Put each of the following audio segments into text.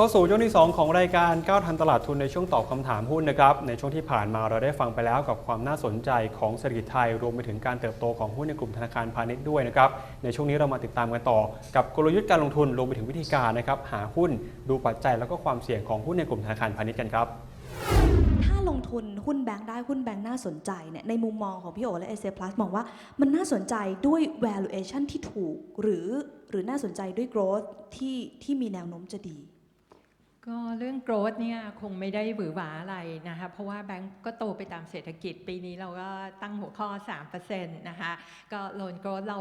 เข้าสู่ช่วงที่ 2 ของรายการก้าวทันตลาดทุนในช่วงตอบคำถามหุ้นนะครับ ในช่วงที่ผ่านมาเราได้ฟังไปแล้วกับความน่าสนใจของเศรษฐกิจไทย รวมไปถึงการเติบโตของหุ้นในกลุ่มธนาคารพาณิชย์ด้วยนะครับ ในช่วงนี้เรามาติดตามกันต่อ กับกลยุทธ์การลงทุนรวมไปถึงวิธีการนะครับหาหุ้นดูปัจจัยแล้วก็ความเสี่ยงของหุ้นในกลุ่มธนาคารพาณิชย์กันครับถ้าลงทุนหุ้นแบงค์ได้หุ้นแบงค์น่าสนใจเนี่ยในมุมมองของพี่โอและ a อ Plus มองว่ามันน่าสนใจด้วย valuation ที่ถูกหรือหรือน่าสนใจด้วย growth ที่ที่มีแนวโน้มจะดี ก็เรื่อง growth เนี่ยคงไม่ได้หวือหวาอะไรนะคะเพราะว่าแบงก์ก็โตไปตามเศรษฐกิจปีนี้เราก็ตั้งหัวข้อ 3%นะคะก็โลน growth เรา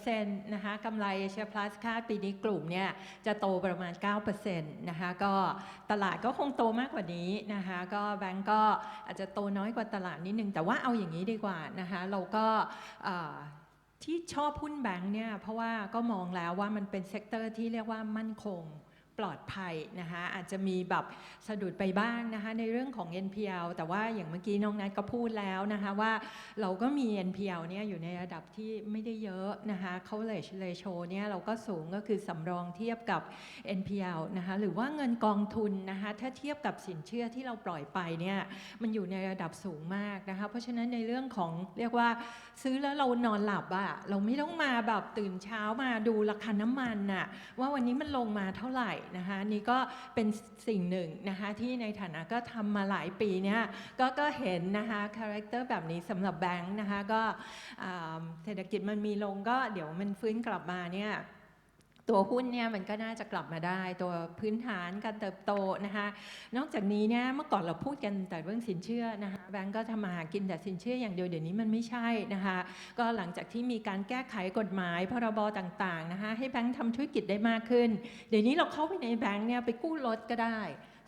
6%นะคะกำไรเชียร์พลัสคาดปีนี้กลุ่มเนี่ยจะโตประมาณ 9%นะคะก็ตลาดก็คงโตมากกว่านี้นะคะก็แบงก์ก็อาจจะโตน้อยกว่าตลาดนิดนึง แต่ว่าเอาอย่างนี้ดีกว่านะคะเราก็ที่ชอบหุ้นแบงก์เนี่ยเพราะว่าก็มองแล้วว่ามันเป็นเซกเตอร์ที่เรียกว่ามั่นคง ลอดภัยนะคะอาจจะมีแบบสะดุดไปบ้างนะคะในเรื่องของ NPL แต่ว่าอย่างเมื่อกี้น้องนัทก็พูดแล้วนะคะว่าเราก็มี NPL เนี่ยอยู่ในระดับที่ไม่ได้เยอะนะคะ coverage ratio เนี่ยเราก็สูงก็คือสำรองเทียบกับ NPL นะคะหรือว่าเงินกองทุนนะคะถ้าเทียบกับสินเชื่อที่เราปล่อยไปเนี่ยมันอยู่ในระดับสูงมากนะคะเพราะฉะนั้นในเรื่องของเรียกว่า ซื้อแล้วเรานอนหลับอะเราไม่ต้องมาแบบตื่นเช้ามาดูราคาน้ำมันน่ะว่าวันนี้มันลงมาเท่าไหร่นะคะนี่ก็เป็นสิ่งหนึ่งนะคะที่ในฐานะก็ทำมาหลายปีเนี่ยก็ก็เห็นนะคะคาแรคเตอร์แบบนี้สำหรับแบงค์นะคะก็เศรษฐกิจมันมีลงก็เดี๋ยวมันฟื้นกลับมาเนี่ย ตัวหุ้นเนี่ยมันก็น่าจะกลับมาได้ ตัวพื้นฐานการเติบโตนะคะนอกจากนี้เนี่ยเมื่อก่อนเราพูดกันแต่เรื่องสินเชื่อนะคะแบงก์ก็ทำมาหากินแต่สินเชื่ออย่างเดียวเดี๋ยวนี้มันไม่ใช่นะคะก็หลังจากที่มีการแก้ไขกฎหมายพรบต่างๆนะคะให้แบงค์ทำธุรกิจได้มากขึ้น เดี๋ยวนี้เราเข้าไปในแบงค์เนี่ยไปกู้รถก็ได้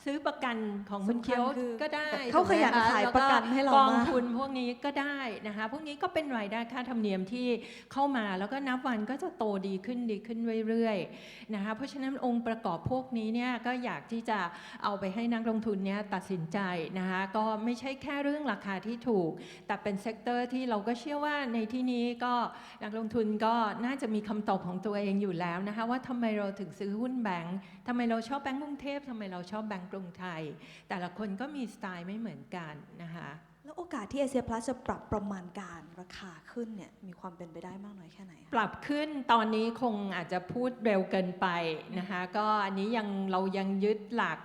ซื้อประกันของคุณสำคัญเคียวคือก็ได้เขาขยันถูกไหมคขายแล้วประกันให้เรากองมากทุนพวกนี้ก็ได้นะคะพวกนี้ก็เป็นรายได้ค่าธรรมเนียมที่เข้ามาแล้วก็นับวันก็จะโตดีขึ้นดีขึ้นเรื่อยๆนะคะเพราะฉะนั้นองค์ประกอบพวกนี้เนี่ยก็อยากที่จะเอาไปให้นักลงทุนเนี่ยตัดสินใจนะคะก็ไม่ใช่แค่เรื่องราคาที่ถูก แต่เป็นเซกเตอร์ที่เราก็เชื่อว่าในที่นี้ก็นักลงทุนก็น่าจะมีคำตอบของตัวเองอยู่แล้วนะคะว่าทำไมเราถึงซื้อหุ้นแบงค์ทำไมเราชอบแบงก์กรุงเทพทำไมเราชอบแบงก์กรุงไทย แต่ละคนก็มีสไตล์ไม่เหมือนกันนะคะ แล้วโอกาสที่ a อ a Plus จะปรับประมาณการราคาขึ้นเนี่ยมีความเป็นไปได้มากน้อยแค่ไหน ปรับขึ้นตอนนี้คงอาจจะพูดเร็วเกินไปนะคะก็อันนี้ยังเรายังยึดหลัก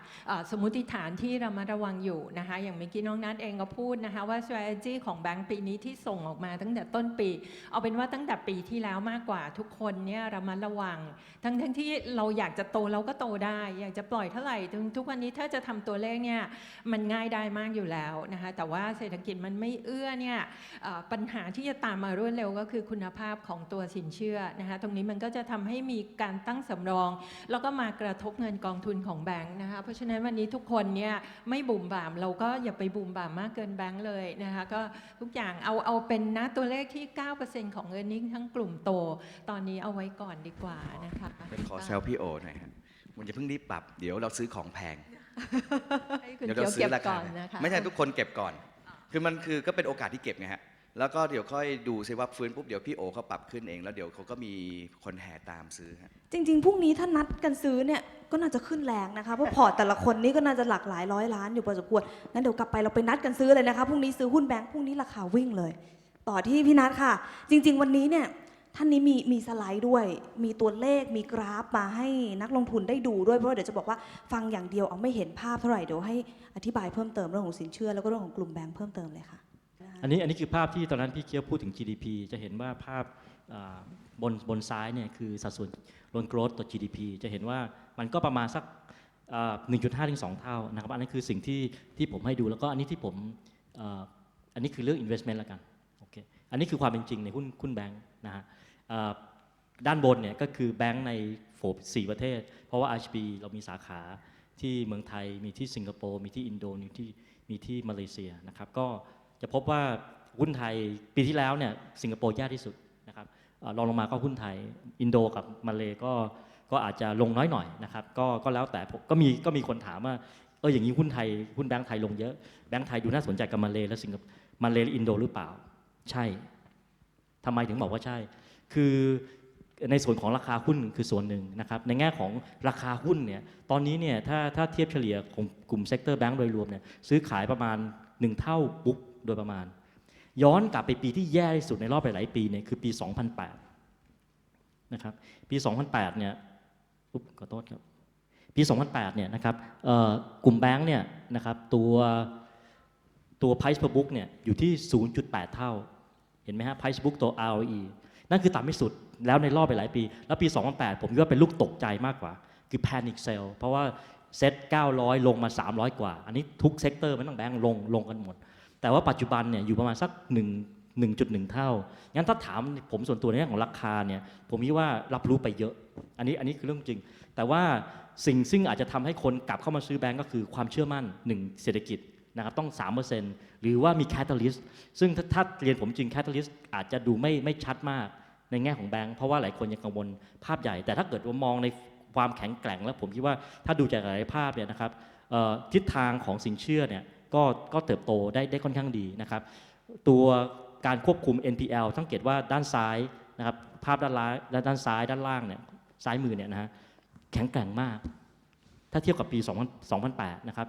สมมติฐานที่เรามาระวังอยู่นะคะอย่างเมื่อกี้น้องนัทเองก็พูดนะคะว่า strategy ของแบงก์ปีนี้ที่ส่งออกมาตั้งแต่ต้นปี เอาเป็นว่าตั้งแต่ปีที่แล้วมากกว่าทุกคนเนี่ยเรามาระวัง ทั้งทั้งที่เราอยากจะโตเราก็โตได้ อยากจะปล่อยเท่าไหร่ทุกวันนี้ถ้าจะทำตัวเลขเนี่ยมันง่ายได้มากอยู่แล้วนะคะแต่ว่าเศรษฐกิจมันไม่เอื้อเนี่ยเอ่อปัญหาที่จะตามมารวดเร็วก็คือคุณภาพของตัวสินเชื่อนะคะตรงนี้มันก็จะทำให้มีการตั้งสำรอง แล้วก็มากระทบเงินกองทุนของแบงค์นะคะเพราะฉะนั้นวันนี้ทุกคนเนี่ยไม่บุ่มบ่ามเราก็อย่าไปบุ่มบ่ามมากเกินแบงค์เลยนะคะก็ทุกอย่างเอาเอาเป็นนะตัวเลขที่ 9%ของเงินนี้ทั้งกลุ่มโต ตอนนี้เอาไว้ก่อนดีกว่านะคะเป็นขอแซวพี่โอหน่อยฮะมันจะเพิ่งรีบปรับ เดี๋ยวเราซื้อของแพงให้คุณเดี๋ยวเกีเรายวซื้เก็อบราก่คาอนนะคะไม่ใช่ทุกคนเก็บก่อน คือมันคือก็เป็นโอกาสที่เก็บไงฮะ แล้วก็เดี๋ยวค่อยดูซิว่าฟื้นปุ๊บเดี๋ยวพี่โอเขาปรับขึ้นเอง แล้วเดี๋ยวเขาก็มีคนแห่ตามซื้อฮะ จริงๆพรุ่งนี้ถ้านัดกันซื้อเนี่ยก็น่าจะขึ้นแรงนะคะเพราะพอร์ตแต่ละคนนี่ก็น่าจะหลักหลายร้อยล้านอยู่พอสมควรงั้นเดี๋ยวกลับไปเราไปนัดกันซื้อเลยนะคะพรุ่งนี้ซื้อหุ้นแบงค์พรุ่งนี้ราคาวิ่งเลย ต่อที่พี่นัทค่ะ จริง ๆ วันนี้เนี่ย ท่านนี้มีมีสไลด์ด้วย มีตัวเลขมีกราฟมาให้นักลงทุนได้ดูด้วยเพราะว่าเดี๋ยวจะบอกว่าฟังอย่างเดียวเอาไม่เห็นภาพเท่าไหร่เดี๋ยวให้อธิบายเพิ่มเติมเรื่องของสินเชื่อแล้วก็เรื่องของกลุ่มแบงค์เพิ่มเติมเลยค่ะ อันนี้อันนี้คือภาพที่ตอนนั้นพี่เคียวพูดถึง GDP จะเห็นว่าภาพบนบนซ้ายเนี่ยคือสัดส่วน loan growth ต่อ GDP จะเห็นว่ามันก็ประมาณสัก1.5ถึง2เท่านะครับอันนี้คือสิ่งที่ที่ผมให้ดูแล้วก็อันนี้ที่ผมอันนี้คือเรื่อง investment ล้วกันโอเคอันนี้คือความเป็นจริงในหุ้นหุ้นแบงค์นะฮะ ด้านบนเนี่ยก็คือแบงค์ในโฟบสี่ประเทศ เพราะว่า HB เรามีสาขาที่เมืองไทยมีที่สิงคโปร์มีที่อินโดมีที่มีที่มาเลเซียนะครับก็จะพบว่าหุ้นไทยปีที่แล้วเนี่ยสิงคโปร์แย่ที่สุดนะครับเอ่อรองลงมาก็หุ้นไทยอินโดกับมาเลก็ก็อาจจะลงน้อยหน่อยนะครับก็ก็แล้วแต่ก็มีก็มีคนถามว่าเอออย่างนี้หุ้นไทยหุ้นแบงก์ไทยลงเยอะแบงก์ไทยดูน่าสนใจกับมาเลและสิงคโปร์มาเลและอินโดหรือเปล่า ใช่ทำไมถึงบอกว่าใช่ คือในส่วนของราคาหุ้นคือส่วนหนึ่งนะครับในแง่ของราคาหุ้นเนี่ยตอนนี้เนี่ยถ้าถ้าเทียบเฉลี่ยของกลุ่มเซกเตอร์แบงก์โดยรวมเนี่ยซื้อขายประมาณ 1 เท่าบุ๊กโดยประมาณ ย้อนกลับไปปีที่แย่ที่สุดในรอบหลายปีเนี่ยคือปี 2008นะครับปี 2008เนี่ยอุ๊บขอโทษครับปี 2008เนี่ยนะครับกลุ่มแบงก์เนี่ยนะครับตัวตัว price per book เนี่ยอยู่ที่ 0.8 เท่า เห็นไหมฮะ price book ตัว ROE นั่นคือต่ำที่สุดแล้วในรอบไปหลายปี แล้วปี 2008 ผมคิดว่าเป็นลูกตกใจมากกว่า คือ panic sell เพราะว่าเซ็ต900 ลงมา 300 กว่า อันนี้ทุกเซกเตอร์ไม่ต้องแบงก์ลงลงกันหมด แต่ว่าปัจจุบันเนี่ยอยู่ประมาณสัก1 1.1 เท่า งั้นถ้าถามผมส่วนตัวในเรื่องของราคาเนี่ย ผมคิดว่ารับรู้ไปเยอะ อันนี้อันนี้คือเรื่องจริง แต่ว่าสิ่งซึ่งอาจจะทำให้คนกลับเข้ามาซื้อแบงก์ก็คือความเชื่อมั่นหนึ่งเศรษฐกิจ นะครับต้อง 3%หรือว่ามีแคตตาลิสต์ซึ่งถ้าถ้าเรียนผมจริงแคตตาลิสต์อาจจะดูไม่ไม่ชัดมากในแง่ของแบงก์เพราะว่าหลายคนยังกังวลภาพใหญ่ แต่ถ้าเกิดว่ามองในความแข็งแกร่งแล้วผมคิดว่าถ้าดูจากหลายภาพเนี่ยนะครับทิศทางของสินเชื่อเนี่ยก็ก็เติบโตได้ได้ค่อนข้างดีนะครับ ตัวการควบคุม NPL สังเกตว่าด้านซ้ายนะครับภาพด้านล่างและด้านซ้ายด้านล่างเนี่ยซ้ายมือเนี่ยนะฮะแข็งแกร่งมาก ถ้าเทียบกับปี 2008 นะครับ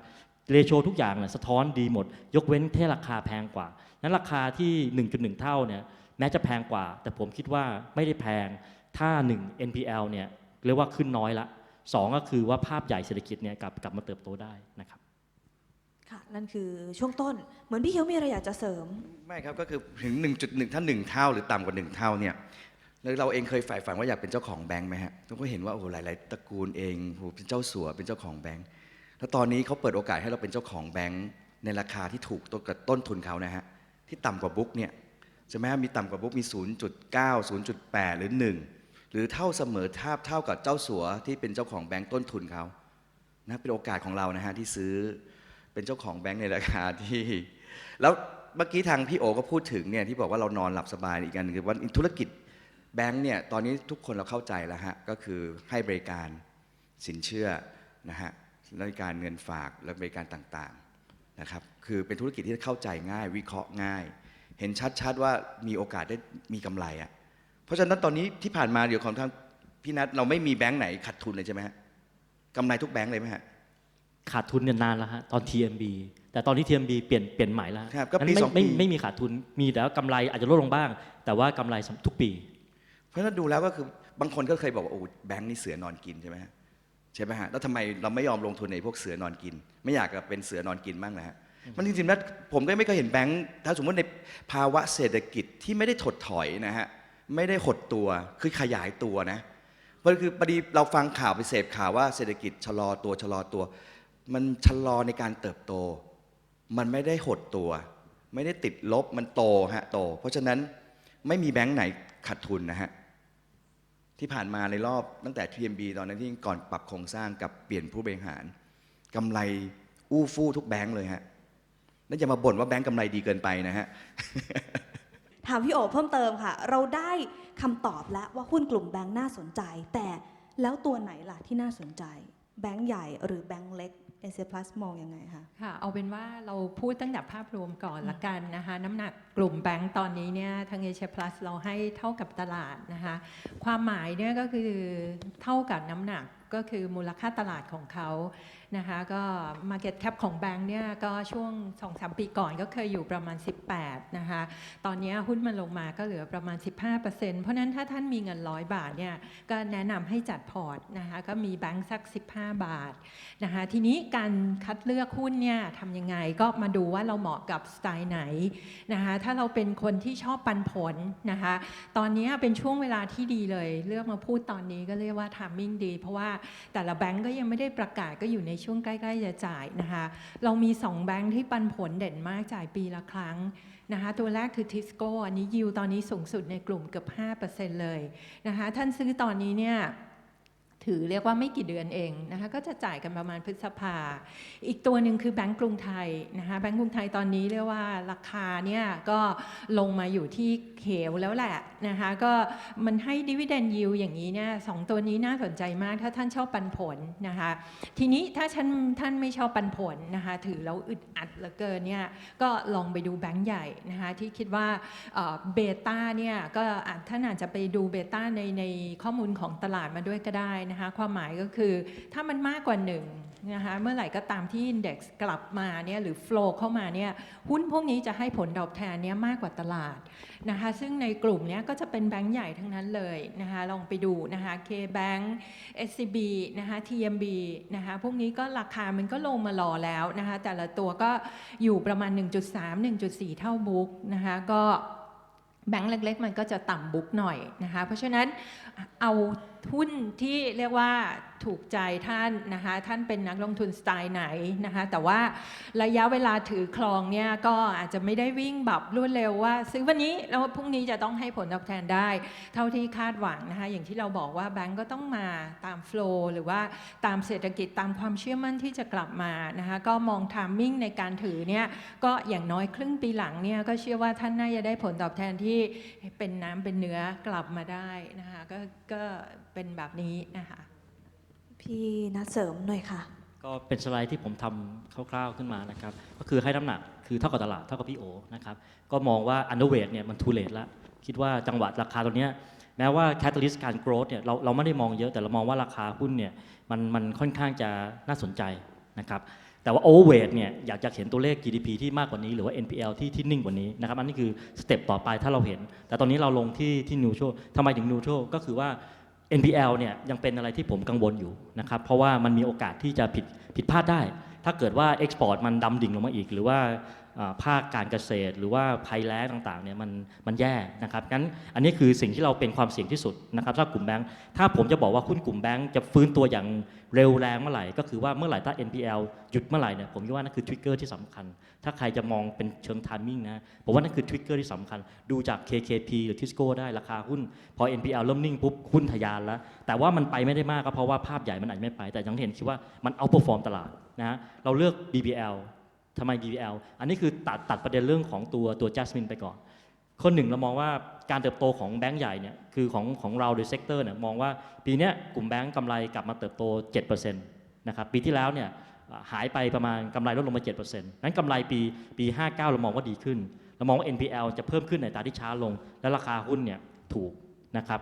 เรโชทุกอย่างเนี่ยสะท้อนดีหมด ยกเว้นแค่ราคาแพงกว่า นั้นราคาที่ 1.1 เท่าเนี่ยแม้จะแพงกว่า แต่ผมคิดว่าไม่ได้แพงถ้า 1 NPL เนี่ยเรียกว่าขึ้นน้อยละสองก็คือว่าภาพใหญ่เศรษฐกิจเนี่ยกลับกลับมาเติบโตได้นะครับค่ะนั่นคือช่วงต้นเหมือนพี่เขียวมีอะไรอยากจะเสริม ไม่ครับก็คือถึง 1.1 ถ้า 1 เท่าหรือต่ำกว่า 1 เท่าเนี่ยแล้วเราเองเคยใฝ่ฝันว่าอยากเป็นเจ้าของแบงค์ไหมฮะเราก็เห็นว่าโอ้โหหลาย ๆตระกูลเองโอ้โหเป็นเจ้าสัวเป็นเจ้าของแบงค์ แล้วตอนนี้เขาเปิดโอกาสให้เราเป็นเจ้าของแบงค์ในราคาที่ถูกต้นกับต้นทุนเขานะฮะที่ต่ำกว่าบุ๊กเนี่ยใช่ไหมมีต่ำกว่าบุ๊กมี 0.9 0.8 หรือ 1 หรือเท่าเสมอทาบเท่ากับเจ้าสัวที่เป็นเจ้าของแบงค์ต้นทุนเขานะเป็นโอกาสของเรานะฮะที่ซื้อเป็นเจ้าของแบงค์ในราคาที่ แล้วเมื่อกี้ทางพี่โอก็พูดถึงเนี่ยที่บอกว่าเรานอนหลับสบายอีกอันคือว่าธุรกิจแบงค์เนี่ยตอนนี้ทุกคนเราเข้าใจแล้วฮะก็คือให้บริการสินเชื่อนะฮะ บริการเงินฝากและบริการต่างๆนะครับคือเป็นธุรกิจที่เข้าใจง่าย วิเคราะห์ง่าย เห็นชัดๆว่ามีโอกาสได้มีกำไรอะ่ะเพราะฉะนั้นตอนนี้ที่ผ่านมาเดี๋ยวของทางพี่นัทเราไม่มีแบงค์ไหนขาดทุนเลยใช่ไหมฮะกำไรทุกแบงค์เลยไหมฮะขาดทุนเนี่ยนานแล้วฮะตอน TMB แต่ตอนนี้ TMB เปลี่ยนเปลี่ยนใหม่แล้วครับก็นั้นปีไม่สองไม่ปีไม่มีขาดทุนมีแต่ว่ากำไรอาจจะลดลงบ้าง แต่ว่ากำไรทุกปี เพราะฉะนั้นดูแล้วก็คือบางคนก็เคยบอกว่าโอ้แบงค์นี่เสือนอนกินใช่ไหมฮะ ใช่ไหมฮะแล้วทำไมเราไม่ยอมลงทุนในพวกเสือนอนกิน ไม่อยากจะเป็นเสือนอนกินบ้างนะฮะมันจริงๆแล้วผมก็ไม่เคยเห็นแบงค์ถ้าสมมติในภาวะเศรษฐกิจที่ไม่ได้ถดถอยนะฮะไม่ได้หดตัวคือขยายตัวนะเพราะคือพอดีเราฟังข่าวไปเสพข่าวว่าเศรษฐกิจชะลอตัวชะลอตัว มันชะลอในการเติบโต มันไม่ได้หดตัว ไม่ได้ติดลบมันโตฮะโต เพราะฉะนั้นไม่มีแบงค์ไหนขาดทุนนะฮะ ที่ผ่านมาในรอบตั้งแต่ TMB ตอนนั้นที่ก่อนปรับโครงสร้างกับเปลี่ยนผู้บริหารกำไรอู้ฟู่ทุกแบงค์เลยฮะนั่นจะมาบ่นว่าแบงค์กำไรดีเกินไปนะฮะถามพี่โอเพิ่มเติมค่ะ เราได้คำตอบแล้วว่าหุ้นกลุ่มแบงค์น่าสนใจ แต่แล้วตัวไหนล่ะที่น่าสนใจ แบงค์ใหญ่หรือแบงค์เล็ก เอเซ plus มองยังไงคะค่ะ เอาเป็นว่าเราพูดตั้งแต่ภาพรวมก่อนละกันนะคะ น้ำหนักกลุ่มแบงก์ตอนนี้เนี่ยทางเอเชียพลัสเราให้เท่ากับตลาดนะคะ ความหมายเนี่ยก็คือเท่ากับน้ำหนักก็คือมูลค่าตลาดของเขานะคะก็ Market Cap ของแบงก์เนี่ยก็ช่วง 2-3 ปีก่อนก็เคยอยู่ประมาณ 18 นะคะ ตอนนี้หุ้นมันลงมาก็เหลือประมาณ 15%เพราะฉะนั้นถ้าท่านมีเงินร้อยบาทเนี่ยก็แนะนำให้จัดพอร์ตนะคะก็มีแบงก์สัก 15 บาทนะคะทีนี้การคัดเลือกหุ้นเนี่ยทำยังไงก็มาดูว่าเราเหมาะกับสไตล์ไหนนะคะถ้าเราเป็นคนที่ชอบปันผลนะคะตอนนี้เป็นช่วงเวลาที่ดีเลย เลือกมาพูดตอนนี้ก็เรียกว่าทามมิ่งดี เพราะว่าแต่ละแบงก์ก็ยังไม่ได้ประกาศก็อยู่ในช่วงใกล้ๆจะจ่ายนะคะ เรามี 2 แบงค์ที่ปันผลเด่นมากจ่ายปีละครั้งนะคะตัวแรกคือทิสโก้อันนี้ยิวตอนนี้สูงสุดในกลุ่มเกือบ 5%เลยนะคะท่านซื้อตอนนี้เนี่ย ถือเรียกว่าไม่กี่เดือนเองนะคะก็จะจ่ายกันประมาณพฤษภา อีกตัวหนึ่งคือแบงก์กรุงไทยนะคะแบงก์กรุงไทยตอนนี้เรียกว่าราคาเนี่ยก็ลงมาอยู่ที่เขวแล้วแหละนะคะก็มันให้ดิวิเดนยิวอย่างนี้เนี่ยสองตัวนี้น่าสนใจมากถ้าท่านชอบปันผลนะคะทีนี้ถ้าท่านท่านไม่ชอบปันผลนะคะถือแล้วอึดอัดเหลือเกินเนี่ยก็ลองไปดูแบงก์ใหญ่นะคะที่คิดว่าเบต้าเนี่ยก็ท่านอาจจะไปดูเบต้าในในข้อมูลของตลาดมาด้วยก็ได้นะคะความหมายก็คือถ้ามันมากกว่าหนึ่งนะคะเมื่อไหร่ก็ตามที่ Index กลับมาเนี่ยหรือ flow เข้ามาเนี่ยหุ้นพวกนี้จะให้ผลตอบแทนเนี่ยมากกว่าตลาดนะคะซึ่งในกลุ่มเนี้ยก็จะเป็นแบงก์ใหญ่ทั้งนั้นเลยนะคะลองไปดูนะคะ K-Bank SCB นะคะ TMB นะคะพวกนี้ก็ราคามันก็ลงมารอแล้วนะคะแต่ละตัวก็อยู่ประมาณ 1.3 1.4 เท่าบุ๊กนะคะก็แบงก์เล็กๆ มันก็จะต่ำบุ๊กหน่อยนะคะ เพราะฉะนั้น เอาหุ้นที่เรียกว่าถูกใจท่านนะคะท่านเป็นนักลงทุนสไตล์ไหนนะคะแต่ว่าระยะเวลาถือครองเนี่ยก็อาจจะไม่ได้วิ่งแบบรวดเร็วว่า ซื้อวันนี้แล้วพรุ่งนี้จะต้องให้ผลตอบแทนได้ เท่าที่คาดหวังนะคะอย่างที่เราบอกว่าแบงก์ก็ต้องมาตามโฟล์หรือว่าตามเศรษฐกิจตามความเชื่อมั่นที่จะกลับมานะคะก็มองทามมิ่งในการถือเนี่ยก็อย่างน้อยครึ่งปีหลังเนี่ยก็เชื่อว่าท่านน่าจะได้ผลตอบแทนที่เป็นน้ำเป็นเนื้อกลับมาได้นะคะก็ก็เป็นแบบนี้นะคะพี่นัดเสริมหน่อยค่ะ ก็เป็นสไลด์ที่ผมทำคร่าวๆขึ้นมานะครับ ก็คือให้น้ำหนักคือเท่ากับตลาดเท่ากับพี่โอนะครับ ก็มองว่า underweight เนี่ยมัน too late ละคิดว่าจังหวะราคาตัวเนี้ยแม้ว่า catalyst การ growth เนี่ยเราเราไม่ได้มองเยอะแต่เรามองว่าราคาหุ้นเนี่ยมันมันค่อนข้างจะน่าสนใจนะครับ แต่ว่า overweight เนี่ยอยากจะเห็นตัวเลข GDP ที่มากกว่านี้หรือว่า NPL ที่ที่นิ่งกว่านี้นะครับอันนี้คือสเต็ปต่อไปถ้าเราเห็น แต่ตอนนี้เราลงที่ที่ neutral ทำไมถึง neutral ก็คือว่า NPL เนี่ยยังเป็นอะไรที่ผมกังวลอยู่นะครับเพราะว่ามันมีโอกาสที่จะผิดผิดพลาดได้ ถ้าเกิดว่า Export มันดำดิ่งลงมาอีก หรือว่าอ่า ภาคการเกษตร หรือว่าภัยแล้งต่างๆเนี่ยมันมันแย่นะครับงั้นอันนี้คือสิ่งที่เราเป็นความเสี่ยงที่สุดนะครับถ้ากลุ่มแบงค์ถ้าผมจะบอกว่าหุ้นกลุ่มแบงค์จะฟื้นตัวอย่างเร็วแรงเมื่อไหร่ก็คือว่าเมื่อไหร่ถ้า NPL หยุดเมื่อไหร่เนี่ยผมคิดว่านั่นคือทริกเกอร์ที่สำคัญ ถ้าใครจะมองเป็นเชิงทามมิ่งนะผมว่านั่นคือทริกเกอร์ที่สำคัญ ดูจาก KKP หรือ Tisco ได้ราคาหุ้น พอ NPL เริ่มนิ่งปุ๊บหุ้นทะยานแล้ว แต่ว่ามันไปไม่ได้มากก็เพราะว่าภาพใหญ่มันอาจไม่ไป แต่ยังเห็นคิดว่ามันเอา e r f o r m ตลาดนะเราเลือก BBL ทำไม BBL อันนี้คือตัดตัดประเด็นเรื่องของตัวตัว Jasmine ไปก่อนคนหนึ่งเรามองว่าการเติบโตของแบงก์ใหญ่เนี่ยคือของของเราโดยเซกเตอร์เนี่ยมองว่าปีนี้กลุ่มแบงก์กำไรกลับมาเติบโต 7%นะครับปีที่แล้วเนี่ยหายไปประมาณกำไรลดลงมา 7%นั้นกำไรปีปี 59 เรามองว่าดีขึ้น เรามองว่า NPL จะเพิ่มขึ้นในตาที่ช้าลง และราคาหุ้นเนี่ยถูกนะครับ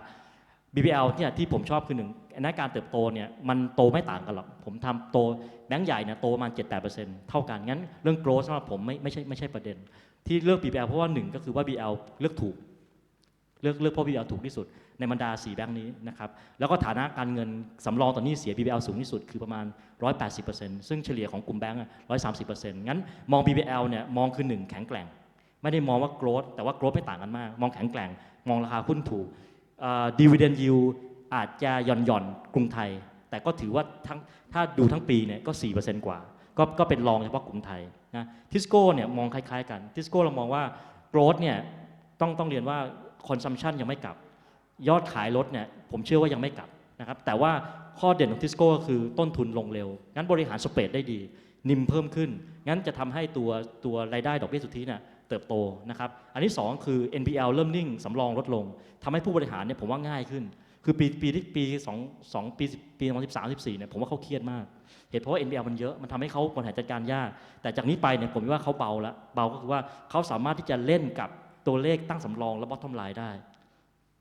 BBL เนี่ยที่ผมชอบคือหนึ่งอันนั้นการเติบโตเนี่ยมันโตไม่ต่างกันหรอก ผมทำโตแบงก์ใหญ่เนี่ยโตประมาณ7-8%เท่ากัน งั้นเรื่อง growth สำหรับผมไม่ไม่ใช่ไม่ใช่ประเด็น ที่เลือก BBL เพราะว่าหนึ่งก็คือว่า BBL เลือกถูก เลือกเลือกเพราะ BBL ถูกที่สุด ในบรรดา 4 แบงค์นี้นะครับ แล้วก็ฐานะการเงินสำรองตอนนี้เสีย BBL สูงที่สุดคือประมาณ 180%ซึ่งเฉลี่ยของกลุ่มแบงค์อะ130%งั้นมอง BBL เนี่ยมองคือหนึ่งแข็งแกร่ง ไม่ได้มองว่า growth แต่ว่า growth ไม่ต่างกันมาก มองแข็งแกร่ง มองราคาหุ้นถูก ดีเวเดนยิวอาจจะหย่อนหย่อนกรุงไทย แต่ก็ถือว่าทั้งถ้าดูทั้งปีเนี่ยก็ 4%กว่า ก็ก็เป็นรองเฉพาะกรุงไทยนะทิสโก้เนี่ยมองคล้ายๆกันทิสโก้เรามองว่าโกรดเนี่ยต้องต้องเรียนว่าคอนซัมชันยังไม่กลับ ยอดขายรถเนี่ยผมเชื่อว่ายังไม่กลับนะครับแต่ว่าข้อเด่นของทิสโก้ก็คือต้นทุนลงเร็ว งั้นบริหารสเปรดได้ดี นิมเพิ่มขึ้น งั้นจะทำให้ตัวตัวรายได้ดอกเบี้ยสุทธิเนี่ย เติบโตนะครับ อันที่ 2 คือ NPL เริ่มนิ่งสำรองลดลงทำให้ผู้บริหารเนี่ยผมว่าง่ายขึ้น คือปีปีที่ปี2 2ปี10ปี2013 14เนี่ยผมว่าเขาเครียดมาก เหตุเพราะว่า NPL มันเยอะมันทำให้เขาบริหารจัดการยาก แต่จากนี้ไปเนี่ยผมว่าเขาเบาแล้วเบาก็คือว่าเขาสามารถที่จะเล่นกับตัวเลขตั้งสำรองและ bottom line ได้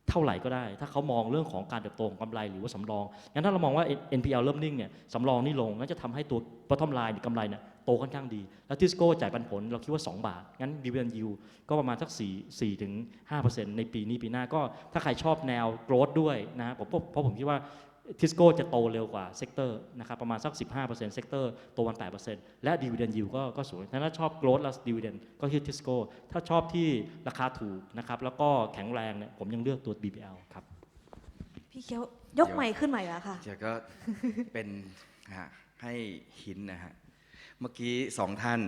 เท่าไหร่ก็ได้ ถ้าเขามองเรื่องของการเติบโตของกำไรหรือว่าสำรองงั้นถ้าเรามองว่า NPL เริ่มนิ่งเนี่ยสำรองนี่ลงงั้นจะทำให้ตัว bottom line หรือกำไรเนี่ย โตค่อนข้างดี แล้วทิสโก้จ่ายปันผลเราคิดว่า 2 บาท งั้น dividend yield ก็ประมาณสัก4 4ถึง5%ในปีนี้ปีหน้าก็ถ้าใครชอบแนว growth ด้วยนะผมเพราะผมคิดว่าทิสโก้จะโตเร็วกว่าเซกเตอร์นะครับประมาณสัก 15%เซกเตอร์โตวัน8%และ dividend yield ก็ก็สูงถ้าชอบ growth และ dividend ก็คือทิสโก้ถ้าชอบที่ราคาถูกนะครับแล้วก็แข็งแรงเนี่ยผมยังเลือกตัว BBL ครับ พี่เคี้ยวยกใหม่ขึ้นใหม่แล้วค่ะเดี๋ยวก็เป็นฮะให้หินนะฮะ เมื่อกี้สองท่าน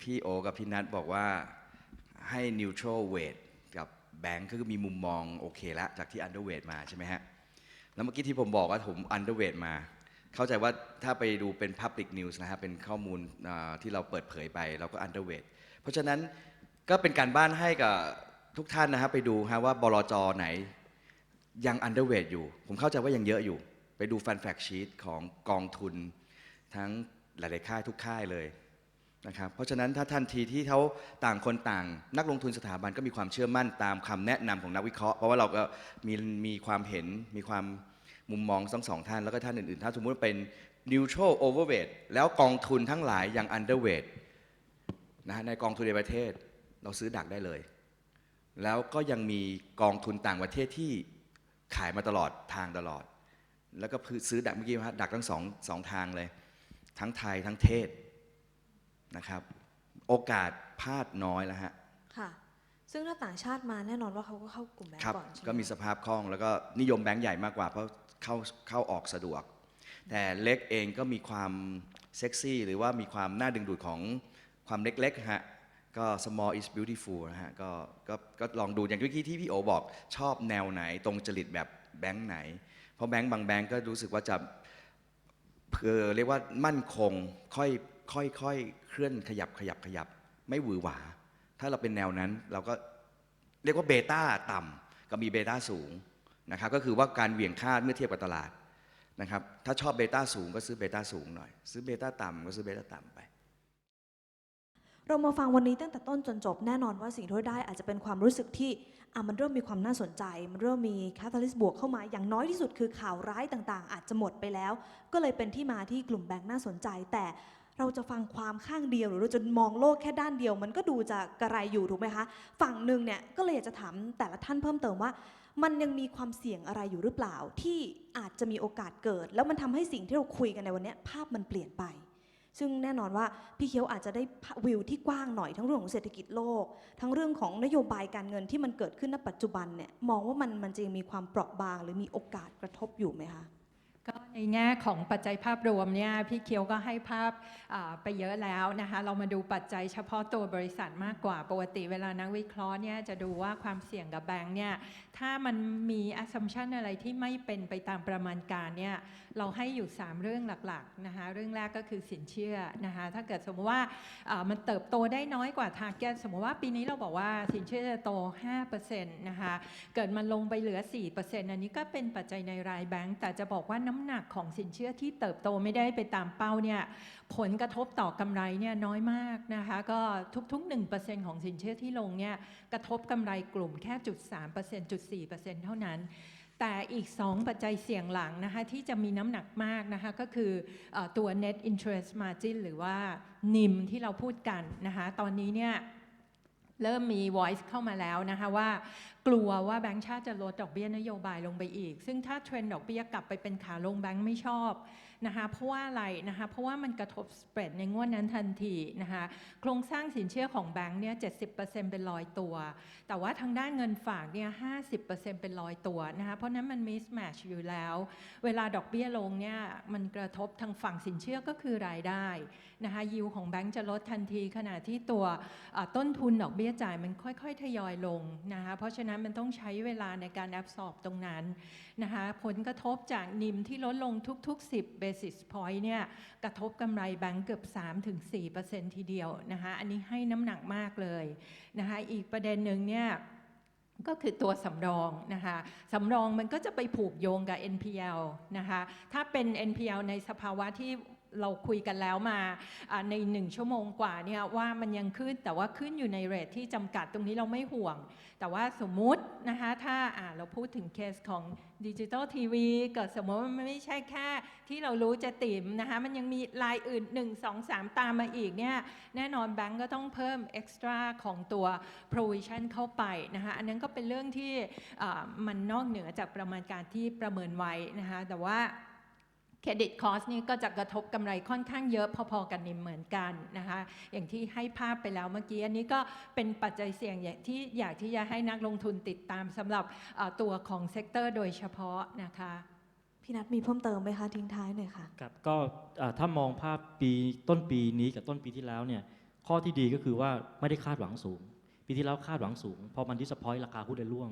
พี่โอกับพี่นัทบอกว่าให้ neutral weight กับแบงค์คือมีมุมมองโอเคแล้วจากที่ underweight มาใช่ไหมฮะ แล้วเมื่อกี้ที่ผมบอกว่าผมอันเดอร์เวทมา เข้าใจว่าถ้าไปดูเป็น Public News นะฮะเป็นข้อมูลที่เราเปิดเผยไปเราก็อันเดอร์เวทเพราะฉะนั้นก็เป็นการบ้านให้กับทุกท่านนะฮะไปดูฮะว่าบลจไหนยังอันเดอร์เวทอยู่ ผมเข้าใจว่ายังเยอะอยู่ ไปดูฟันแฟกชีตของกองทุนทั้ง หลาย ๆ ค่ายทุกค่ายเลยนะครับเพราะฉะนั้นถ้าทันทีที่เขาต่างคนต่าง นักลงทุนสถาบันก็มีความเชื่อมั่นตามคำแนะนำของนักวิเคราะห์เพราะว่าเราก็มีมีความเห็นมีความมุมมองทั้งสองท่าน แล้วก็ท่านอื่น ๆ ถ้าสมมุติว่าเป็น neutral overweight แล้วกองทุนทั้งหลายยัง underweight นะฮะในกองทุนในประเทศเราซื้อดักได้เลย แล้วก็ยังมีกองทุนต่างประเทศที่ขายมาตลอดทางตลอด แล้วก็ซื้อดักเมื่อกี้ว่าดักทั้งสองสองทางเลย ทั้งไทยทั้งเทศนะครับ โอกาสพลาดน้อยแล้วฮะค่ะ ซึ่งถ้าต่างชาติมาแน่นอนว่าเขาก็เข้ากลุ่มแบงครับก์ก่อนใช่ไหมก็มีสภาพคล่องแล้วก็นิยมแบงก์ใหญ่มากกว่า เพราะเข้าเข้าออกสะดวก แต่เล็กเองก็มีความเซ็กซี่หรือว่ามีความน่าดึงดูดของความเล็กๆฮะก็ small is beautiful นะฮะก็ก็ก็ลองดูอย่างเมื่อกี้ที่พี่โอบอกชอบแนวไหนตรงจริตแบบแบงก์ไหน เพราะแบงก์บางแบงก์ก็รู้สึกว่าจะ เออเรียกว่ามั่นคงค่อยค่อยค่อยเคลื่อนขยับขยับขยับ ไม่หวือหวา ถ้าเราเป็นแนวนั้นเราก็เรียกว่าเบต้าต่ำกับมีเบต้าสูงนะครับก็คือว่าการเหวี่ยงค่าเมื่อเทียบกับตลาดนะครับถ้าชอบเบต้าสูงก็ซื้อเบต้าสูงหน่อย ซื้อเบต้าต่ำก็ซื้อเบต้าต่ำไป เรามาฟังวันนี้ตั้งแต่ต้นจนจบแน่นอนว่าสิ่งที่ได้อาจจะเป็นความรู้สึกที่ อะมันเริ่มมีความน่าสนใจ มันเริ่มมีคาตาลิสบวกเข้ามา อย่างน้อยที่สุดคือข่าวร้ายต่างๆ อาจจะหมดไปแล้ว ก็เลยเป็นที่มาที่กลุ่มแบงค์น่าสนใจ แต่เราจะฟังความข้างเดียว หรือเราจะมองโลกแค่ด้านเดียว มันก็ดูจะกระไรอยู่ถูกไหมคะ ฝั่งหนึ่งเนี่ยก็เลยอยากจะถามแต่ละท่านเพิ่มเติมว่า มันยังมีความเสี่ยงอะไรอยู่หรือเปล่า ที่อาจจะมีโอกาสเกิด แล้วมันทำให้สิ่งที่เราคุยกันในวันนี้ภาพมันเปลี่ยนไป ซึ่งแน่นอนว่าพี่เคียวอาจจะได้วิวที่กว้างหน่อยทั้งเรื่องของเศรษฐกิจโลก ทั้งเรื่องของนโยบายการเงินที่มันเกิดขึ้นณปัจจุบันเนี่ยมองว่ามันมันจะยังมีความเปราะบาง หรือมีโอกาสกระทบอยู่ไหมคะ ก็ในแง่ของปัจจัยภาพรวมเนี่ยพี่เคียวก็ให้ภาพไปเยอะแล้วนะคะเรามาดูปัจจัยเฉพาะตัวบริษัทมากกว่าปกติเวลานักวิเคราะห์เนี่ยจะดูว่าความเสี่ยงกับแบงค์เนี่ยถ้ามันมี assumption อะไรที่ไม่เป็นไปตามประมาณการเนี่ยเราให้อยู่ 3 เรื่องหลักๆนะคะเรื่องแรกก็คือสินเชื่อนะคะถ้าเกิดสมมติว่ามันเติบโตได้น้อยกว่า target สมมติว่าปีนี้เราบอกว่าสินเชื่อจะโต 5%นะคะเกิดมันลงไปเหลือ 4%อันนี้ก็เป็นปัจจัยในรายแบงก์แต่จะบอกว่าน้ำำหนักของสินเชื่อที่เติบโตไม่ได้ไปตามเป้าเนี่ยผลกระทบต่อกำไรเนี่ยน้อยมากนะคะ ก็ทุกๆ 1%ของสินเชื่อที่ลงเนี่ยกระทบกำไรกลุ่มแค่จุด3%จุด4%เท่านั้นแต่อีก 2 ปัจจัยเสี่ยงหลังนะคะที่จะมีน้ำหนักมากนะคะก็คือออตัว net interest margin หรือว่า NIM ที่เราพูดกันนะคะตอนนี้เนี่ยเริ่มมี voice เข้ามาแล้วนะคะว่ากลัวว่าแบงก์ชาติจะลดดอกเบี้ยนโยบายลงไปอีก ซึ่งถ้าเทรนด์ดอกเบี้ยกลับไปเป็นขาลงแบงก์ไม่ชอบนะคะเพราะว่าอะไรนะคะเพราะว่ามันกระทบสเปรดในงวดนั้นทันทีนะคะโครงสร้างสินเชื่อของแบงก์เนี่ย70%เป็นลอยตัว แต่ว่าทางด้านเงินฝากเนี่ย50%เป็นลอยตัวนะคะเพราะนั้นมันมิสแมชอยู่แล้ว เวลาดอกเบี้ยลงเนี่ยมันกระทบทางฝั่งสินเชื่อก็คือรายได้นะคะยิวของแบงก์จะลดทันทีขณะที่ตัวต้นทุนดอกเบี้ยจ่ายมันค่อยๆ ทยอยลงนะคะเพราะฉะนั้นมันต้องใช้เวลาในการแอบสอบตรงนั้นนะคะผลกระทบจากนิมที่ลดลงทุก ๆ 10 basis point เนี่ยกระทบกำไรแบงก์เกือบ 3-4%ทีเดียวนะคะอันนี้ให้น้ำหนักมากเลยนะคะอีกประเด็นหนึ่งเนี่ยก็คือตัวสำรองนะคะสำรองมันก็จะไปผูกโยงกับ NPL นะคะถ้าเป็น NPL ในสภาวะที่ เราคุยกันแล้วมาในหนึ่งชั่วโมงกว่าเนี่ยว่ามันยังขึ้นแต่ว่าขึ้นอยู่ในเรทที่จำกัดตรงนี้เราไม่ห่วง แต่ว่าสมมุตินะคะถ้าเราพูดถึงเคสของดิจิ t a ลทีวีเกิดสมมติว่ามันไม่ใช่แค่ที่เรารู้จะติ่มนะคะมันยังมีรายอื่น 1 2 3 ตามมาอีกเนี่ยแน่นอนแบงก์ก็ต้องเพิ่ม extra ของตัว provision เข้าไปนะคะอันนั้นก็เป็นเรื่องที่มันนอกเหนือจากประมาณการที่ประเมินไว้นะคะแต่ว่า เครดิตคอสนี่ก็จะกระทบกำไรค่อนข้างเยอะพอๆกันนิมเหมือนกันนะคะอย่างที่ให้ภาพไปแล้วเมื่อกี้อันนี้ก็เป็นปัจจัยเสี่ยงอย่างที่อยากที่จะให้นักลงทุนติดตามสำหรับเอ่อตัวของเซกเตอร์โดยเฉพาะนะคะพี่นัทมีเพิ่มเติมไหมคะทิ้งท้ายหน่อยค่ะครับก็อ่าถ้ามองภาพปีต้นปีนี้กับต้นปีที่แล้วเนี่ยข้อที่ดีก็คือว่าไม่ได้คาดหวังสูง ปีที่แล้วคาดหวังสูงพอมันดิสพอยต์ราคาหุ้นเลยร่วง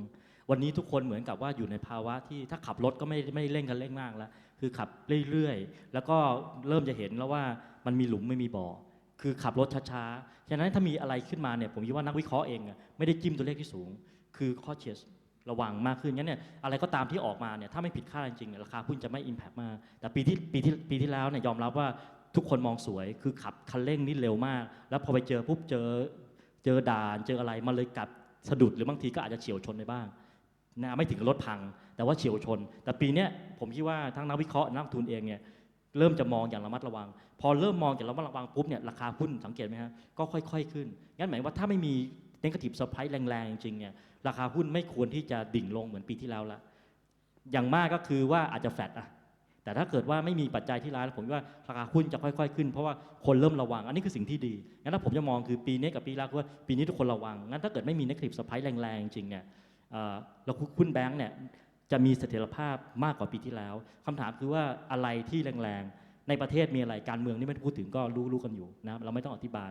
วันนี้ทุกคนเหมือนกับว่าอยู่ในภาวะที่ถ้าขับรถก็ไม่ไม่ได้เร่งกันเร่งมากแล้ว คือขับเรื่อยๆ แล้วก็เริ่มจะเห็นแล้วว่ามันมีหลุมไม่มีบ่อ คือขับรถช้าๆ ฉะนั้นถ้ามีอะไรขึ้นมาเนี่ยผมคิดว่านักวิเคราะห์เองไม่ได้จิ้มตัวเลขที่สูง คือข้อเชียร์ระวังมากขึ้นงั้นเนี่ยอะไรก็ตามที่ออกมาเนี่ยถ้าไม่ผิดคาดจริงๆเนี่ยราคาหุ้นจะไม่อิมแพกมาก แต่ปีที่ปีที่ปีที่แล้วเนี่ยยอมรับว่าทุกคนมองสวยคือขับคันเร่งนี่เร็วมาก แล้วพอไปเจอปุ๊บเจอเจอด่านเจออะไรมันเลยกลับสะดุดหรือบางทีก็อาจจะเฉียวชนไปบ้างนะไม่ถึงรถพัง แต่ว่าเฉียวชน แต่ปีเนี้ย ผมคิดว่าทั้งนักวิเคราะห์นักลงทุนเองเนี่ยเริ่มจะมองอย่างระมัดระวัง พอเริ่มมองอย่างระมัดระวังปุ๊บเนี่ยราคาหุ้นสังเกตไหมฮะก็ค่อย ๆ ขึ้น งั้นหมายว่าถ้าไม่มีเนกาทีฟเซอร์ไพรส์แรงๆจริงๆเนี่ยราคาหุ้นไม่ควรที่จะดิ่งลงเหมือนปีที่แล้วละอย่างมากก็คือว่าอาจจะแฟลตอะแต่ถ้าเกิดว่าไม่มีปัจจัยที่ร้ายผมว่าราคาหุ้นจะค่อยๆ ขึ้น เพราะว่าคนเริ่มระวัง อันนี้คือสิ่งที่ดี งั้นถ้าผมจะมองคือปีนี้กับปีแรกว่าปีนี้ทุกคนระวัง งั้นถ้าเกิดไม่มีเนกาทีฟเซอร์ไพรส์แรงๆ จริงเนี่ยเอ่อแล้วหุ้นแบงก์เนี่ย จะมีเสถียรภาพมากกว่าปีที่แล้วคำถามคือว่าอะไรที่แรงๆ ในประเทศมีอะไรการเมืองนี่ไม่พูดถึงก็รู้รู้กันอยู่นะครับเราไม่ต้องอธิบาย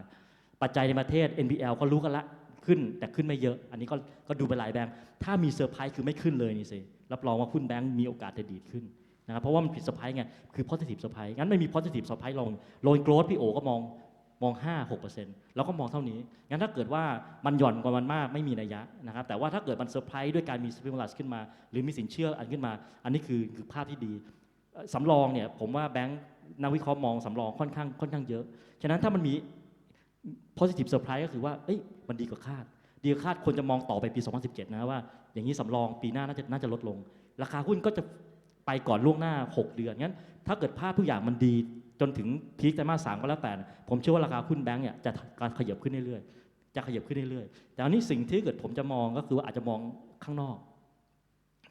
ปัจจัยในประเทศ NPL ก็รู้กันละขึ้นแต่ขึ้นไม่เยอะ อันนี้ก็ก็ดูไปหลายแบงค์ถ้ามีเซอร์ไพรส์คือไม่ขึ้นเลยนี่สิรับรองว่าหุ้นแบงค์มีโอกาสจะดีดขึ้นนะครับเพราะว่ามันผิดเซอร์ไพรส์ไงคือ positive เซอร์ไพรส์งั้นไม่มี positive เซอร์ไพรส์ลงลงโกรดพี่โอก็มอง มอง 5 6แล้วก็มองเท่านี้ งั้นถ้าเกิดว่ามันหย่อนกว่ามันมากไม่มีนัยยะนะครับ แต่ว่าถ้าเกิดมันเซอร์ไพรส์ด้วยการมีสปิมลัสขึ้นมา หรือมีสินเชื่ออันขึ้นมา อันนี้คือคือภาพที่ดี สำรองเนี่ยผมว่าแบงค์นักวิเคราะห์มองสำรองค่อนข้างค่อนข้างเยอะ ฉะนั้นถ้ามันมี positive surprise ก็คือว่า เอ้ย มันดีกว่าคาด ดีกว่าคาดคนจะมองต่อไปปี 2017 นะว่า อย่างนี้สำรองปีหน้าน่าจะน่าจะลดลง ราคาหุ้นก็จะไปก่อนล่วงหน้า 6 เดือน งั้น ถ้าเกิดภาพทุกอย่างมันดี จนถึงพีคไตรมาสสามก็แล้วแต่ ผมเชื่อว่าราคาหุ้นแบงค์เนี่ยจะการขยับขึ้นเรื่อยๆ จะขยับขึ้นเรื่อยๆ แต่อันนี้สิ่งที่เกิดผมจะมองก็คือว่าอาจจะมองข้างนอก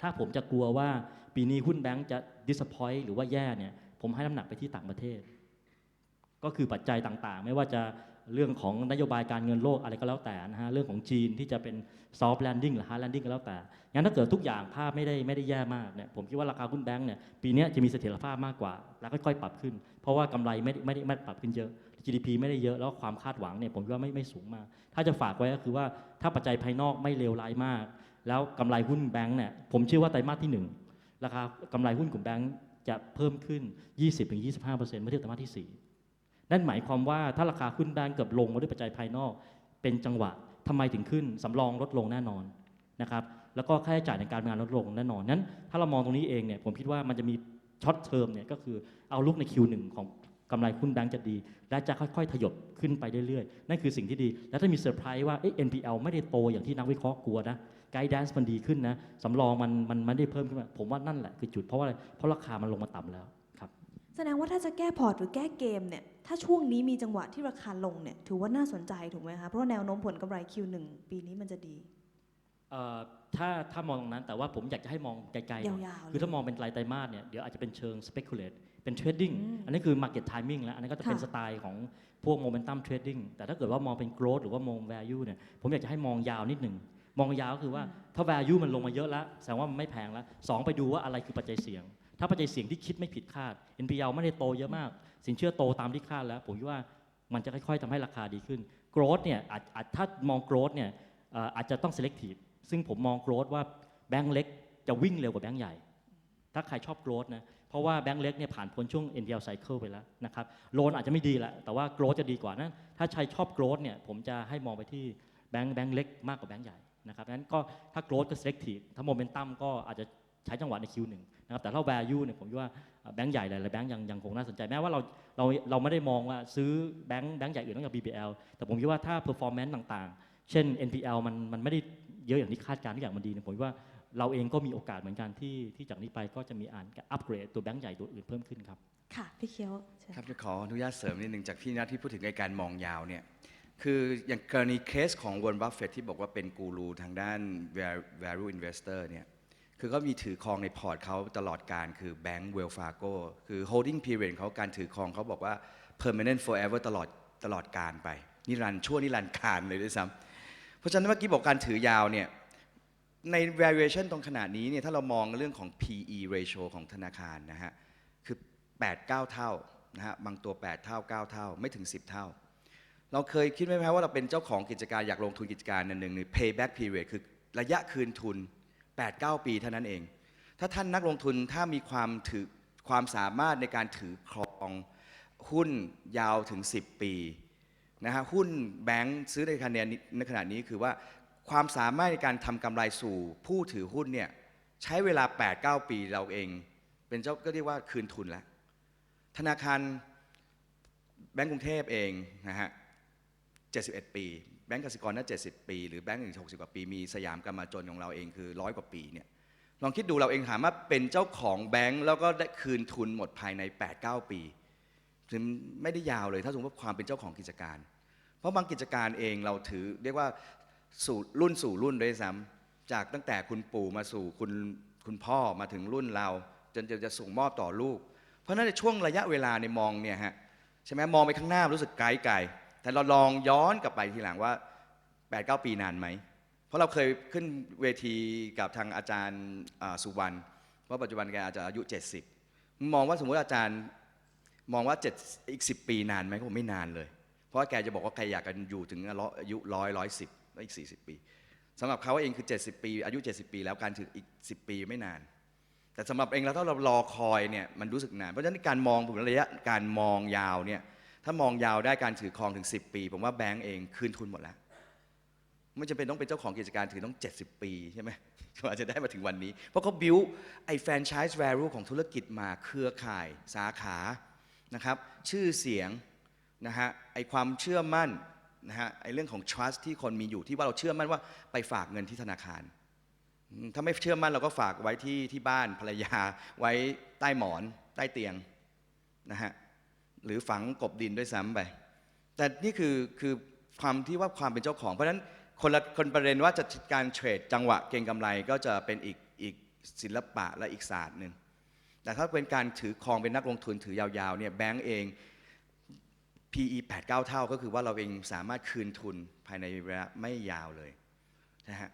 ถ้าผมจะกลัวว่าปีนี้หุ้นแบงค์จะ disappoint หรือว่าแย่เนี่ย ผมให้น้ำหนักไปที่ต่างประเทศ ก็คือปัจจัยต่างๆ ไม่ว่าจะ เรื่องของนโยบายการเงินโลกอะไรก็แล้วแต่นะฮะเรื่องของจีนที่จะเป็น soft landing หรือ hard landing ก็แล้วแต่งั้นถ้าเกิดทุกอย่างภาพไม่ได้ไม่ได้แย่มากเนี่ยผมคิดว่าราคาหุ้นแบงค์เนี่ยปีนี้จะมีเสถียรภาพมากกว่า แล้วค่อยๆปรับขึ้น เพราะว่ากำไรไม่ได้ไม่ได้ไม่ปรับขึ้นเยอะ GDP ไม่ได้เยอะแล้วความคาดหวังเนี่ยผมคิดว่าไม่ไม่สูงมาก ถ้าจะฝากไว้ก็คือว่าถ้าปัจจัยภายนอกไม่เลวร้ายมาก แล้วกำไรหุ้นแบงค์เนี่ยผมเชื่อว่าไตรมาสที่หนึ่งราคากำไรหุ้นกลุ่มแบงค์จะเพิ่มขึ้น 20-25%เมื่อเทียบไตรมาสที่สี่ นั่นหมายความว่าถ้าราคาหุ้นแบงก์เกือบลงมาด้วยปัจจัยภายนอก เป็นจังหวะทำไมถึงขึ้นสำรองลดลงแน่นอนนะครับแล้วก็ค่าใช้จ่ายในการงานลดลงแน่นอนนั้น ถ้าเรามองตรงนี้เองเนี่ยผมคิดว่ามันจะมีช็อตเทอมเนี่ยก็คือเอาลุกใน Q1 ของกำไรหุ้นแบงก์จะดี และจะค่อยๆ ทยบขึ้นไปเรื่อยๆ นั่นคือสิ่งที่ดี แล้วถ้ามีเซอร์ไพรส์ว่าเอ๊ะ NPL ไม่ได้โตอย่างที่นักวิเคราะห์กลัวนะไกด์แดนซ์มันดีขึ้นนะสำรองมันมันไมันได้เพิ่มขึ้นมาผมว่านั่นแหละคือจุดเพราะว่าอะไรเพราะราคามันลงมาต่ำแล้วครับแสดงว่าถ้าจะแก้พอร์ตหรือแก้เกมเนี่ย ถ้าช่วงนี้มีจังหวะที่ราคาลงเนี่ยถือว่าน่าสนใจถูกไหมคะ เพราะว่าแนวโน้มผลกำไร Q1 ปีนี้มันจะดี เอ่อถ้าถ้ามองตรงนั้นแต่ว่าผมอยากจะให้มองไกลๆหน่อยยาวๆคือถ้ามองเป็นรายไตรมาสเนี่ยเดี๋ยวอาจจะเป็นเชิง speculate เป็น trading อืมอันนี้คือ market timing แล้ว อันนี้ก็จะเป็นค่ะ สไตล์ของพวก momentum trading แต่ถ้าเกิดว่ามองเป็น growth หรือว่ามอง value เนี่ยผมอยากจะให้มองยาวนิดหนึ่ง มองยาวก็คือว่าถ้า value มันลงมาเยอะแล้วแสดงว่ามันไม่แพงแล้วสองไปดูว่าอะไรคือปัจจัยเสี่ยง ถ้าปัจจัยเสี่ยงที่คิดไม่ผิดคาด NPL ไม่ได้โตเยอะมาก สินเชื่อโตตามที่คาดแล้ว ผมคิดว่ามันจะค่อยๆทำให้ราคาดีขึ้น growth เนี่ยอาจถ้ามอง growth เนี่ยอาจจะต้อง selective ซึ่งผมมอง growth ว่าแบงก์เล็กจะวิ่งเร็วกว่าแบงก์ใหญ่ ถ้าใครชอบ growth นะเพราะว่าแบงก์เล็กเนี่ยผ่านพ้นช่วง NPL cycle ไปแล้วนะครับโลนอาจจะไม่ดีละแต่ว่า growth จะดีกว่านั้นถ้าใครชอบ growth เนี่ยผมจะให้มองไปที่แบงก์แบงก์เล็กมากกว่าแบงก์ใหญ่นะครับงั้นก็ถ้า growth ก็ selective ถ้า momentum ก็อาจจะใช้จังหวะใน Q1 นะครับแต่ถ้า value เนี่ยผมว่า แบงก์ใหญ่หลายๆแบงก์ยังยังคงน่าสนใจแม้ว่าเราเราเราไม่ได้มองว่าซื้อแบงก์แบงก์ใหญ่อื่นนอกจาก BBL แต่ผมคิดว่าถ้า performance ต่างๆ เช่น NPL มันมันไม่ได้เยอะอย่างที่คาดการณ์ทุกอย่างมันดีเนี่ยผมคิดว่าเราเองก็มีโอกาสเหมือนกันที่ที่จากนี้ไปก็จะมีอ่านอัปเกรดตัวแบงก์ใหญ่ตัวอื่นเพิ่มขึ้นครับค่ะพี่เคียวเชิญครับจะขออนุญาตเสริมนิดนึงจากพี่นัทที่พูดถึงในการมองยาวเนี่ยคืออย่างกรณีเคสของวอร์ n บัฟเฟตที่บอกว่าเป็นกูรูทางด้าน value investor เนี่ย คือก็มีถือครองในพอร์ตเขาตลอดการคือแบงก์เวลฟาโกคือ holding period เขาการถือครองเขาบอกว่า permanent forever ตลอดตลอดการไป นิรันดร์ชั่วนิรันดร์การเลยด้วยซ้ำเพราะฉะนั้นเมื่อกี้บอกการถือยาวเนี่ยใน valuation ตรงขนาดนี้เนี่ยถ้าเรามองเรื่องของ PE ratio ของธนาคารนะฮะคือ 8 9 เท่านะฮะบางตัว 8 เท่า 9 เท่าไม่ถึง 10 เท่า เราเคยคิดไหมครับว่าเราเป็นเจ้าของกิจการอยากลงทุนกิจการอันหนึ่งใน payback period คือระยะคืนทุน 8-9 ปีเท่านั้นเอง ถ้าท่านนักลงทุนถ้ามีความถือความสามารถในการถือครองหุ้นยาวถึง 10 ปีนะฮะหุ้นแบงค์ซื้อในขณะนี้ในขณะนี้คือว่าความสามารถในการทำกำไรสู่ผู้ถือหุ้นเนี่ยใช้เวลา 8-9 ปีเราเอง เป็นเจ้าก็เรียกว่าคืนทุนแล้วธนาคารแบงก์กรุงเทพเองนะฮะ 71 ปี แบงก์กสิกรน่า70ปี หรือแบงก์อื่น60กว่าปี มีสยามกรรมาจนของเราเองคือร้อยกว่าปีเนี่ยลองคิดดูเราเองถามว่าเป็นเจ้าของแบงก์แล้วก็ได้คืนทุนหมดภายใน 8-9 ปีถึงไม่ได้ยาวเลยถ้าสมมติว่าความเป็นเจ้าของกิจการ เพราะบางกิจการเองเราถือเรียกว่าสู่รุ่นสู่รุ่นด้วยซ้ำจากตั้งแต่คุณปู่มาสู่คุณคุณพ่อมาถึงรุ่นเรา จนจะจะส่งมอบต่อลูก เพราะนั้นในช่วงระยะเวลาในมองเนี่ยฮะใช่ไหมมองไปข้างหน้ารู้สึกไกลไกล แต่เราลองย้อนกลับไปทีหลังว่า8-9ปีนานไหม เพราะเราเคยขึ้นเวทีกับทางอาจารย์สุวรรณเพราะปัจจุบันแกอาจจะอายุ 70 มองว่าสมมติอาจารย์มองว่า7อีก 10 ปีนานไหมก็ไม่นานเลย เพราะว่าแกจะบอกว่าแกอยากกันอยู่ถึงอายุร้อยร้อยสิบอีก 40 ปีสำหรับเขาเองคือ 70 ปี อายุ 70 ปี แล้วการถืออีก 10 ปีไม่นาน แต่สำหรับเองแล้วถ้าเรารอคอยเนี่ยมันรู้สึกนาน เพราะฉะนั้นการมองผมระยะการมองยาวเนี่ย ถ้ามองยาวได้การถือครองถึง 10 ปี ผมว่าแบงก์เองคืนทุนหมดแล้วไม่จำเป็นต้องเป็นเจ้าของกิจการถือต้อง 70 ปีใช่ไหมกว่าจะได้มาถึงวันนี้ เพราะเขาบิวไอ้แฟรนไชส์ value ของธุรกิจมาเครือข่ายสาขานะครับชื่อเสียงนะฮะไอ้ความเชื่อมั่นนะฮะไอ้เรื่องของ trust ที่คนมีอยู่ที่ว่าเราเชื่อมั่นว่าไปฝากเงินที่ธนาคาร ถ้าไม่เชื่อมั่นเราก็ฝากไว้ที่ที่บ้านภรรยาไว้ใต้หมอนใต้เตียงนะฮะ หรือฝังกบดินด้วยซ้ำไป แต่นี่คือคือความที่ว่าความเป็นเจ้าของ เพราะฉะนั้นคนละคนประเด็นว่าจะการเทรดจังหวะเก็งกำไรก็จะเป็นอีกอีกศิลปะและอีกศาสตร์หนึ่งแต่ถ้าเป็นการถือครองเป็นนักลงทุนถือยาวๆเนี่ยแบงก์เอง PE 8-9 เท่าก็คือว่าเราเองสามารถคืนทุนภายในระยะไม่ยาวเลยนะฮะ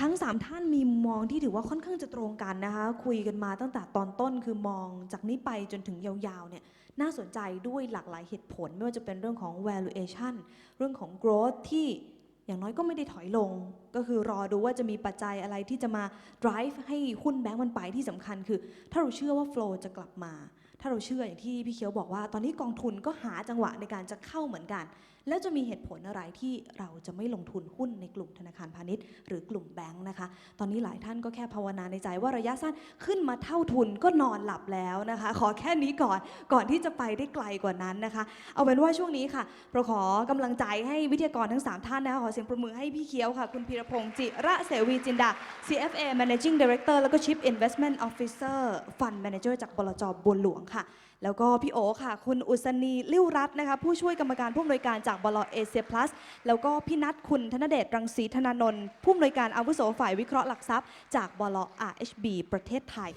ทั้ง 3 ท่านมีมุมมองที่ถือว่าค่อนข้างจะตรงกันนะคะ คุยกันมาตั้งแต่ตอนต้นคือมองจากนี้ไปจนถึงยาวๆเนี่ยน่าสนใจด้วยหลากหลายเหตุผล ไม่ว่าจะเป็นเรื่องของ valuation เรื่องของ growth ที่อย่างน้อยก็ไม่ได้ถอยลง ก็คือรอดูว่าจะมีปัจจัยอะไรที่จะมา drive ให้หุ้นแบงก์มันไปที่สำคัญคือ ถ้าเราเชื่อว่า flow จะกลับมา ถ้าเราเชื่ออย่างที่พี่เคียวบอกว่า ตอนนี้กองทุนก็หาจังหวะในการจะเข้าเหมือนกันแล้วจะมีเหตุผลอะไรที่เราจะไม่ลงทุนหุ้นในกลุ่มธนาคารพาณิชย์ หรือกลุ่มแบงค์นะคะ ตอนนี้หลายท่านก็แค่ภาวนาในใจว่าระยะสั้นขึ้นมาเท่าทุนก็นอนหลับแล้วนะคะ ขอแค่นี้ก่อนก่อนที่จะไปได้ไกลกว่านั้นนะคะ เอาเป็นว่าช่วงนี้ค่ะเราขอกำลังใจให้วิทยากรทั้ง 3 ท่านนะคะขอเสียงประมือให้พี่เคียวค่ะ คุณพีรพงศ์จิระเสวีจินดา CFA Managing Director แล้วก็ Chief Investment Officer Fund Manager จากบลจบัวหลวงค่ะ แล้วก็พี่โอค่ะ คุณอุศนีลิ้วรัตน์นะคะ ผู้ช่วยกรรมการผู้อำนวยการจากบลเอเชียพลัสแล้วก็พี่นัทคุณธนเดชรังสีธนานนท์ผู้อำนวยการอาวุโสฝ่ายวิเคราะห์หลักทรัพย์ จากบล RHB ประเทศไทย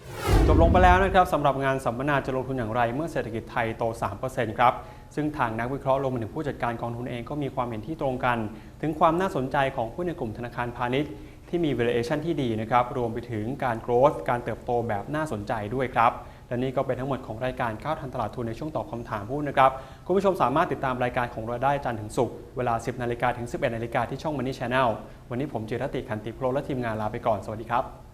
จบลงไปแล้วนะครับสำหรับงานสัมมนาจะลงทุนอย่างไร เมื่อเศรษฐกิจไทยโต 3%ครับซึ่งทางนักวิเคราะห์รวมไปถึงผู้จัดการกองทุนเองก็มีความเห็นที่ตรงกัน ถึงความน่าสนใจของหุ้นในกลุ่มธนาคารพาณิชย์ที่มี valuation ที่ดีนะครับรวมไปถึงการ growth การเติบโตแบบน่าสนใจด้วยครับ และนี่ก็เป็นทั้งหมดของรายการก้าวทันตลาดทุนในช่วงตอบคำถามหุ้นนะครับ คุณผู้ชมสามารถติดตามรายการของเราได้จันทร์ถึงศุกร์เวลา 10นาฬิกาถึง 11นาฬิกาที่ช่อง Money Channel วันนี้ผมจิรติขันติโพลและทีมงานลาไปก่อนสวัสดีครับ